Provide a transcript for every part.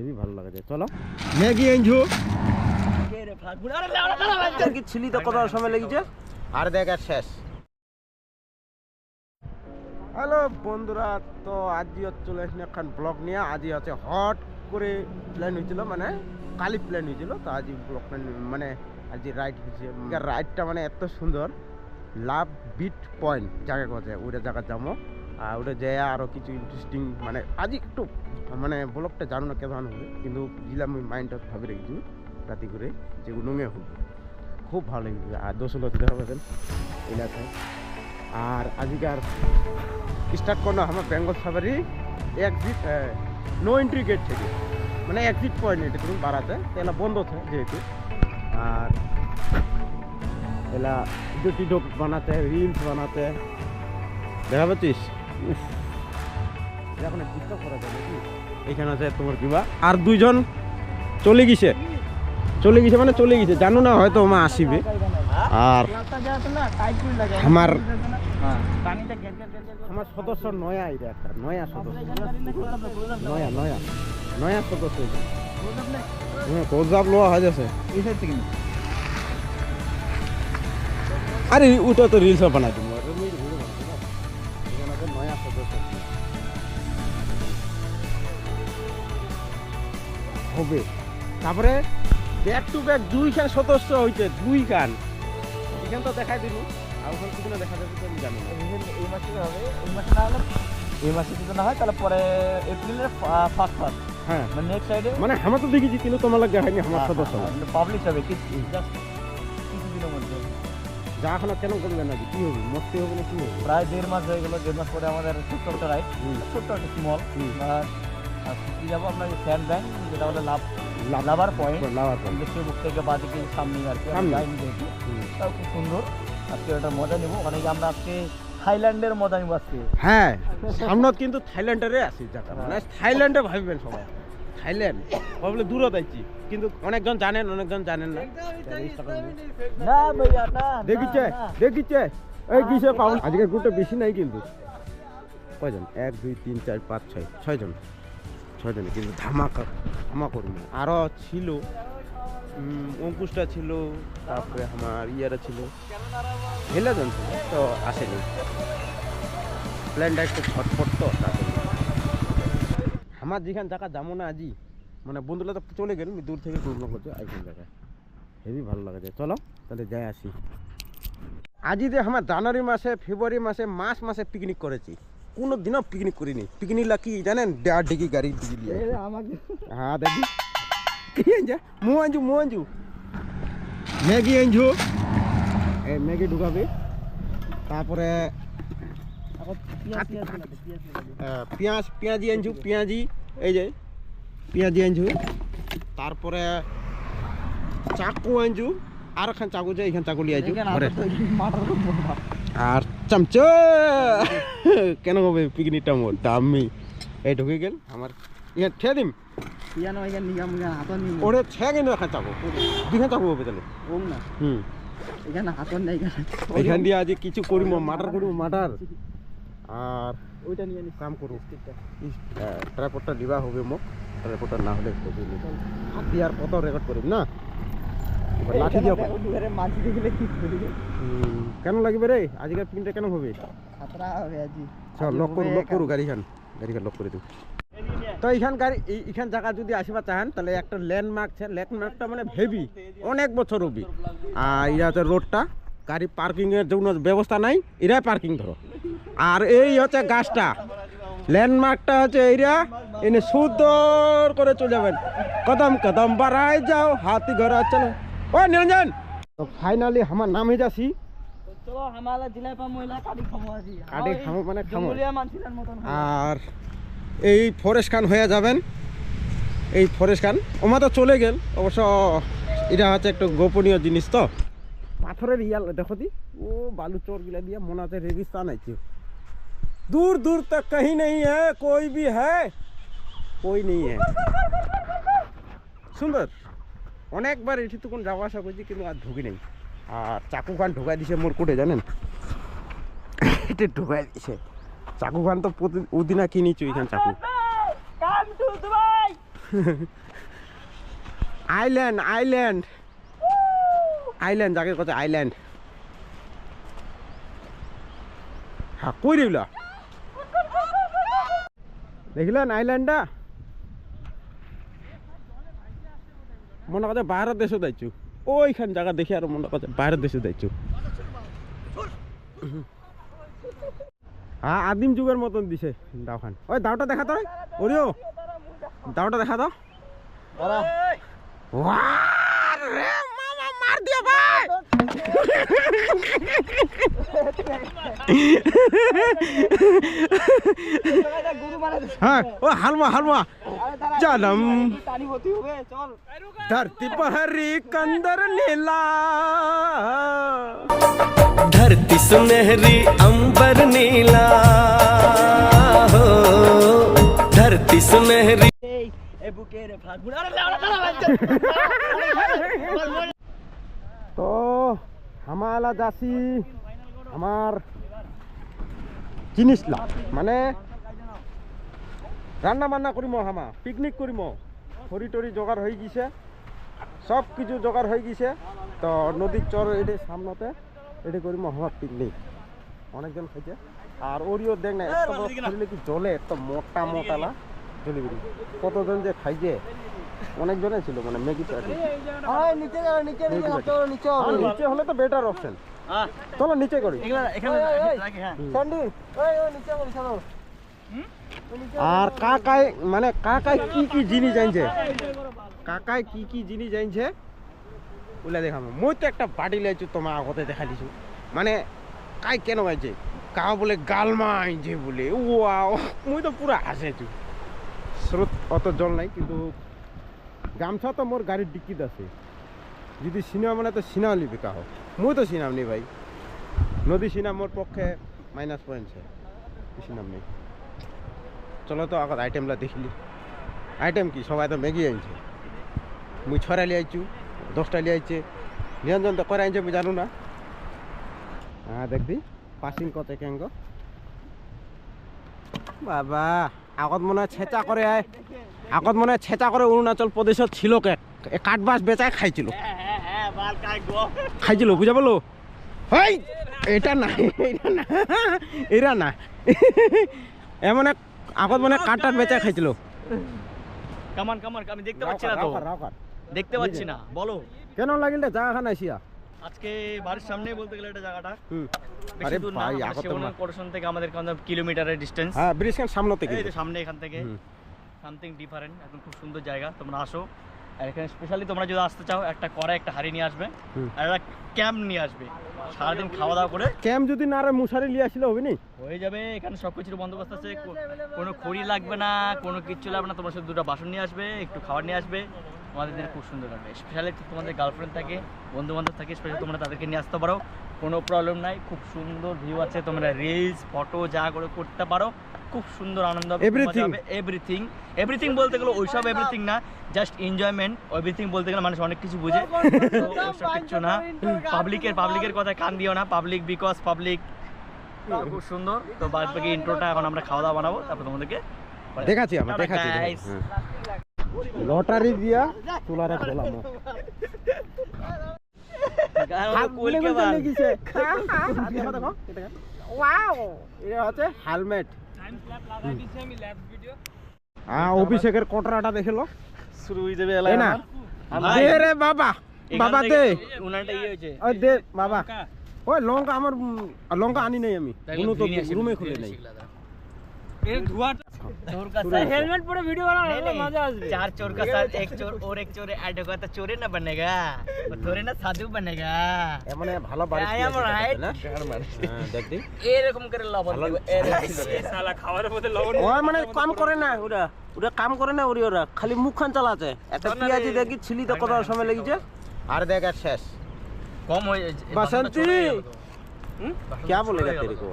Heavy ভালো লাগে যায় চলো। ম্যাগি এনজু কি ছিলি তো কত সময় লেগেছে? আর দেখ আর শেষ। হ্যালো বন্ধুরা তো আজই চলে আসলে এখন ব্লগ নিয়ে। আজই হচ্ছে হট করে প্ল্যান হয়েছিল মানে কালি প্ল্যান হয়েছিল তো আজই ব্লগ প্ল্যান মানে আজ রাইড হয়েছে। রাইডটা মানে এত সুন্দর। লাভ বিট পয়েন্ট জায়গা কথা ওটা জায়গা যাব ওটা যায় আরও কিছু ইন্টারেস্টিং মানে আজ একটু মানে ব্লগটা জানো না কেমন হবে কিন্তু জিলাম ওই মাইন্ডটা ভাবে রেখেছি রাতি করে যে উনুঙে হবে। খুব ভালো লাগবে। আর দোষল দেখা পাবেন এলাকায়। আর আজকার স্টার্ট করল আমার Bengal safari exit no entry gate থেকে। মানে এক্সিট পয়েন্ট এটা তুমি বাড়াতে এলা বন্ধ থাকে যেহেতু। আর এলা ভিডিও টিডিও বানাতে রিলস বানাতে। দেখা পাচ্ছিস এখন আছে তোমার কিবা আর দুইজন চলে গেছে। চলে গেছে মানে চলে গেছে। জানো না হয়তো মা আসিবে। আর আমার আমার সদস্য নয়া এটা একটা নয়া সদস্য। নয়া নয়া। নয়া সদস্য হ্যাঁ কোজাব লোয়া হয়ে যাচ্ছে আরে ওটা তো রিলস বানাই দিব। হবে। তারপরে ব্যাক টু ব্যাক দুইখান সদস্য হইতে দুই খান। এখান তো দেখাই দিল আর ওখান থেকে দেখা যাবে তো আমি জানি না। এই মাসে হবে। এই মাসে না হলে এই মাসে যদি না হয় তাহলে পরে এপ্রিলের ফার্স্ট ফার্স্ট হ্যাঁ। মানে নেক্সট সাইডে মানে আমরা তো দেখেছি কিন্তু তোমার লাগে হয়নি আমার সদস্য। পাবলিশ হবে। কিছু জাস্ট কিছুদিনের মধ্যে। যা এখন কেন করবে না কি হবে? মস্তি হবে না কি হবে? প্রায় দেড় মাস হয়ে গেল দেড় মাস পরে আমাদের ছোট্ট একটা রাইড ছোট্ট একটা স্মল কি যাব? আপনার স্যান্ড ব্যাংক যেটা হলো love lover point lover point দেশের মুখ থেকে বাদিকে সামনে আর কি যাইনি যেহেতু। তাও খুব সুন্দর। আজকে ওটা মজা নেব। গিয়ে আমরা আজকে থাইল্যান্ডের মজা নিবো আজকে। হ্যাঁ সামনত কিন্তু থাইল্যান্ডের জায়গা মানে থাইল্যান্ডে ভাববেন সবাই। থাইল্যান্ড ভাবলে দূরত আইছি কিন্তু অনেকজন জানেন অনেকজন জানেন না। না ভাইয়া না দেখিছে। দেখিছে। এই কিসে পাউন আজকে গ্রুপটা বেশি নাই কিন্তু। কয়জন? এক দুই তিন চার পাঁচ ছয়। ছয়জন। ছয়জন কিন্তু ধামাকা ধামাকা করব আরও ছিল অঙ্কুশটা ছিল তারপরে আমার ইয়ারা ছিল। হেলাজন ছিল তো আসেনি। প্ল্যানটা একটু ছটফট তো তার জন্য। আমার যেখান জায়গা যাব না আজই মানে বন্ধুরা তো চলে গেল দূর থেকে ঘুরনো করছে এইখান জায়গায়? হেভি ভালো লাগে যায়। চলো তাহলে যাই আসি। আজই যে আমার জানুয়ারি মাসে ফেব্রুয়ারি মাসে মাস মাসে পিকনিক করেছি। কোনো দিনও পিকনিক করিনি। পিকনিক কি জানেন? দেড় ডিগি গাড়ি ডিগি দিয়ে এ, আমাকে। হ্যাঁ দেখি। কি আনছে? মু আনছু মু আনছু। ম্যাগি আনছু। এই ম্যাগি ঢুকাবে। তারপরে পিয়াজ পেঁয়াজ পেঁয়াজি আনছু পেঁয়াজি। এই যে পেঁয়াজি আনছু। তারপরে চাকু আনছু। আর এখান চাকু যে এখান চাকু লিয়ে আনছু আর চামচ! কেন হবে পিকনিকটা মোর দামি? এই ঢুকে গেল আমার ইয়া ঠে দিম? ওরে ছে এখান হবে তাহলে না। হুম। এখানে হাতর নেই এখান। দিয়ে আজ কিছু করিব করিব আর ওইটা নিয়ে কাম করব ট্রাইপডটা দিবা হবে মোক। ট্রাইপডটা না হলে না হাতি আর কত রেকর্ড করিম না? এবার লাঠি দিয়ে দুয়ারে মাঝি দেখলে কি করবি হুম, কেন লাগবে রে? আজকের পিনটা কেন হবে? খাতরা হবে আজি। চল লক করু লক করু গাড়িখান। গাড়িখান লক করে দিও তো এইখান গাড়ি এই- এইখান জায়গা যদি আসিবা চাহেন তাহলে একটা ল্যান্ডমার্ক আছে ল্যান্ডমার্কটা মানে হেভি অনেক বছর আর এটা হচ্ছে রোডটা গাড়ি পার্কিংয়ের জন্য ব্যবস্থা নাই এরাই পার্কিং ধরো। আর এই হচ্ছে গাছটা। ল্যান্ডমার্কটা হচ্ছে এইরা এনে সুন্দর করে চলে যাবেন। কদম কদম বাড়াই যাও হাতি ঘর চলো। ও নিরঞ্জন! তো ফাইনালি আমার নাম হয়ে যাচ্ছি। চলো হামালা জিলাই পা মহিলা কাটি খামো আজি কাটি খামো মানে খামো। জঙ্গলিয়া মানছিলেন মতন আর এই ফরেস্ট খান হয়ে যাবেন এই ফরেস্ট খান ওমা তো চলে গেল অবশ্য এটা হচ্ছে একটু গোপনীয় জিনিস তো পাথরের ইয়াল দেখো দি ও বালু চোর গিলা দিয়ে মনে হচ্ছে রেগিস্তান আছে दूर दूर तक कहीं नहीं है कोई भी है कोई नहीं है সুন্দর অনেকবার এটি তো কোন যাওয়া আসা করছি কিন্তু আর ঢুকি নেই আর চাকু খান ঢুকাই দিছে মোর কোটে, জানেন? এটা ঢুকাই দিছে। চাকু খান তো প্রতি ওদিনা কিনিছু এখান চাকু। Island island. আইল্যান্ড, যাকে কথা আইল্যান্ড। হ্যাঁ কই রইল? দেখিলেন আইল্যান্ডটা? মনে কথা বাইরের দেশে যাইছু। ওইখান জায়গা দেখে আর মনে করছে বাইরের দেশে যাইছো। হ্যাঁ আদিম যুগের মতন দিছে দাওখান। ওই দাওটা দেখা তো ওরিও। দাওটা দেখা দাও। মার দিয়া ভাই। हाँ, हलवा हलवा। जलम धरती पर हरी कंदर नीला। धरती सुनहरी अंबर नीला। धरती सुनहरी। तो हमारा दासी আমার জিনিস লা মানে রান্না বান্না করিম হামা পিকনিক করিম। খড়ি টরি জোগাড় হয়ে গেছে সব কিছু জোগাড় হয়ে গেছে। তো নদীর চর এটি সামনেতে এটি করিম হামা পিকনিক অনেকজন খাইছে। আর ওরিও দেখ না এত কি জলে এত মোটা মোটা না? জলি কতজন যে খাইছে অনেকজনে ছিল মানে ম্যাগি নিচে নিচে নিচে হলে তো বেটার অপশন চলো নিচে করি। বলি আর কাকায় মানে কাকায় কি কি জিনিস জানছে কাকায় কি কি জিনিস জানছে ওগুলা দেখাম মই তো একটা বাড়ি লাইছো তোমার আগতে দেখা দিছো। মানে কাই কেন গাইছে কা বলে গালমা আইছে বলে। ওয়াও মুই তো পুরা হাসেছো স্রোত অত জল নাই কিন্তু গামছা তো মোর গাড়ির ডিক্কিত আছে। যদি সিনেমা মানে তো সিনেমা লিবি কাহ? মুই তো সিনাম নি ভাই। নদী সিনাম মোর পক্ষে মাইনাস পয়েন্ট সিনাম নেই চলো তো আগত আইটেমলা দেখিলি আইটেম কি? সবাই তো ম্যাগি আনছে। মুই ছড়া লিয়ে আইছু দশটা লিয়ে আইছে নিরঞ্জন তো করে আনছে, মুই জানু না। হ্যাঁ দেখবি। পাসিং কত কেঙ্গ বাবা, আগত মনে হয় ছেঁচা করে আয়। আগত মনে হয় ছেঁচা করে অরুণাচল প্রদেশত ছিল কাঠবাস বেচায় খাইছিল। খাইছিল বুঝা বলো হই এটা না এটা না এটা না। এমন এক আগত মানে কাঠটার বেচায় খাইছিল। কামান কামান আমি দেখতে পাচ্ছি না তো। দেখতে পাচ্ছি না বলো। কেন লাগিল জায়গাখান আইসিয়া। আজকে বাড়ির সামনেই বলতে গেলে এটা জায়গাটা। হুম। আরে না ভাই আগত কোরেশন থেকে আমাদের কত কিলোমিটারের ডিস্টেন্স হ্যাঁ ব্রিজ খান সামনে থেকে। এই সামনে এখান থেকে। সামথিং ডিফারেন্ট একদম খুব সুন্দর জায়গা তোমরা আসো। আর এখানে স্পেশালি তোমরা যদি আসতে চাও একটা কড়াই একটা হাড়ি নিয়ে আসবে। আর একটা ক্যাম্প নিয়ে আসবে। সারাদিন খাওয়া দাওয়া করে ক্যাম্প যদি না রে মুশারি লিয়ে আসলে হবে নি? হয়ে যাবে এখানে সব কিছুর বন্দোবস্ত আছে। কোনো খড়ি লাগবে না কোনো কিচ্ছু লাগবে না। তোমার শুধু দুটো বাসন নিয়ে আসবে একটু খাবার নিয়ে আসবে। তোমাদের দিন খুব সুন্দর লাগবে স্পেশালি তোমাদের গার্লফ্রেন্ড থাকে বন্ধু বান্ধব থাকে স্পেশালি তোমরা তাদেরকে নিয়ে আসতে পারো। কোনো প্রবলেম নাই খুব সুন্দর ভিউ আছে। তোমরা রিলস ফটো যা করে করতে পারো। খুব সুন্দর আনন্দ Everything. এভরিথিং এভরিথিং বলতে গেলে ওইসব এভরিথিং না জাস্ট এনজয়মেন্ট এভরিথিং বলতে গেলে মানুষ অনেক কিছু বুঝে। তো ওসব কিচ্ছু না। পাবলিকের পাবলিকের কথা কান দিও না। পাবলিক বিকজ পাবলিক খুব সুন্দর। তো বাদ বাকি ইন্ট্রোটা এখন আমরা খাওয়া দাওয়া বানাবো। তারপর তোমাদেরকে দেখাচ্ছি আমরা দেখাচ্ছি লটারি দিয়া তোলারে খোলাম হেলমেট অভিষেকের কটরাটা দেখল শুরু হয়ে যাবে এই না। দে রে বাবা বাবা দে। ইয়ে হয়েছে। ওই দে বাবা। ওই লঙ্কা আমার লঙ্কা আনি নাই আমি। কোনো তো রুমে খুলে নাই। चोर का साथ हेलमेट पूरा वीडियो बना मजा आ चार चोर का साथ एक चोर और एक चोर ऐड होगा तो चोरे ना बनेगा वो थोड़े ना साधु बनेगा এমন ভালো বাড়ি I am right. না হ্যাঁ, দেখ দি এরকম করে লবণ দিব এরকম ওই মানে কাম করে না ওরা ওরা কাম করে না ওরি ওরা খালি মুখখান চালাছে একটা পিয়াজি দেখি ছিলি তো কত সময় লেগেছে আর দেখ আর শেষ কম হয়ে বাসন্তী क्या बोलेगा तेरे को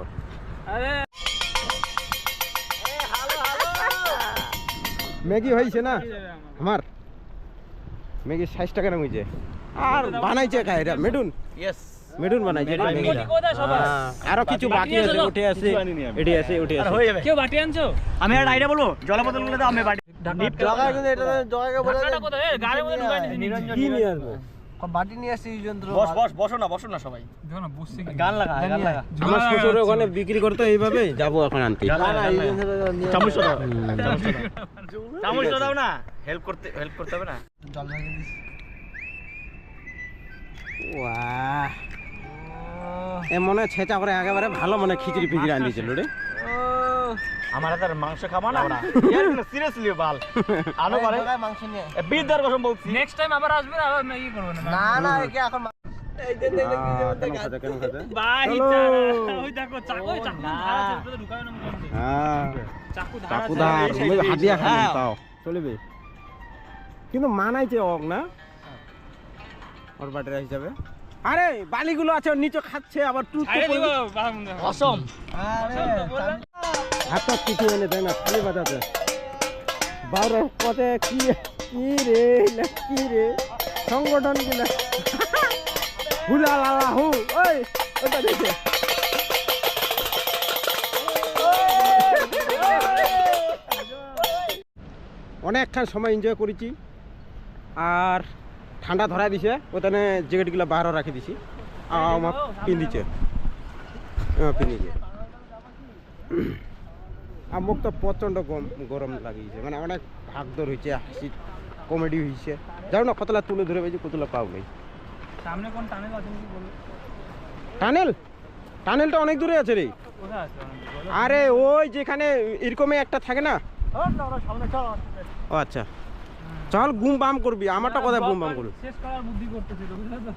ম্যাগি হয়েছে না? আমার। ম্যাগি ষাট টাকা নাম হয়েছে আর বানাইছে কাহিরা মেডুন? ইয়েস মেডুন বানাইছে. হ্যাঁ, আরও কিছু বাকি আছে উঠে আছে এটি আছে উঠে আছে। হয়ে যাবে। কেউ বাটি আনছো? আমি আর আইডিয়া বলব জল বোতলগুলো দাও আমি বাটি জগায় কিন্তু এটা জগাকে বলে কি নিয়ে আসব? বাটি নিয়ে আসছি যন্ত্র বস বস বসো না বসো না সবাই। গান লাগা গান লাগা। আমার শ্বশুর ওখানে বিক্রি করতে এইভাবে যাব এখন আনতে। গান লাগা, গান লাগা। চামচ দাও। চামচ দাও। না। হেল্প করতে হেল্প করতে হবে না। জল ওয়াহ এ মনে ছেঁচা করে একেবারে ভালো মনে খিচড়ি ফিচড়ি আন রে। আমার হাতের মাংস খাবা না? ওরা সিরিয়াসলি বাল। আনো জগায় মাংস নিয়ে। কথা বলছি। নেক্সট টাইম আবার আসবে না আবার ম্যাগি করব না। না না একে এখন না। হ্যাঁ। হ্যাঁ। কিন্তু মানাইছে অক না? ওর বাটেরা হিসাবে। আরে বালিগুলো আছে ওর নিচে খাচ্ছে আবার টুট। অসম। আরে হাত কিছু এনে দেয় না খালি বাজাতে বারো পথে কি কি রে কি রে? সংগঠনগুলা হুলা লালা হু ওই ওটা দেখে। অনেকক্ষণ সময় এনজয় করেছি। আর ঠান্ডা ধরাই দিছে ওখানে জ্যাকেটগুলো বাহারও রাখি দিছি। আমার পিন্ধিছে। পিন্ধিছে। আর মোক তো প্রচণ্ড গরম গরম লাগিয়েছে মানে অনেক ভাগদর হয়েছে হাসি কমেডি হয়েছে যাও না কতলা তুলে ধরে পেয়েছি কতলা পাও নেই। সামনে কোন টানেল আছে টানেল টানেলটা অনেক দূরে আছে রে। আরে ওই যেখানে এরকমই একটা থাকে না? ও আচ্ছা। চল গুম বাম করবি আমারটা কোথায় বুম বাম করবি? শেষ করার বুদ্ধি বুঝলে তো?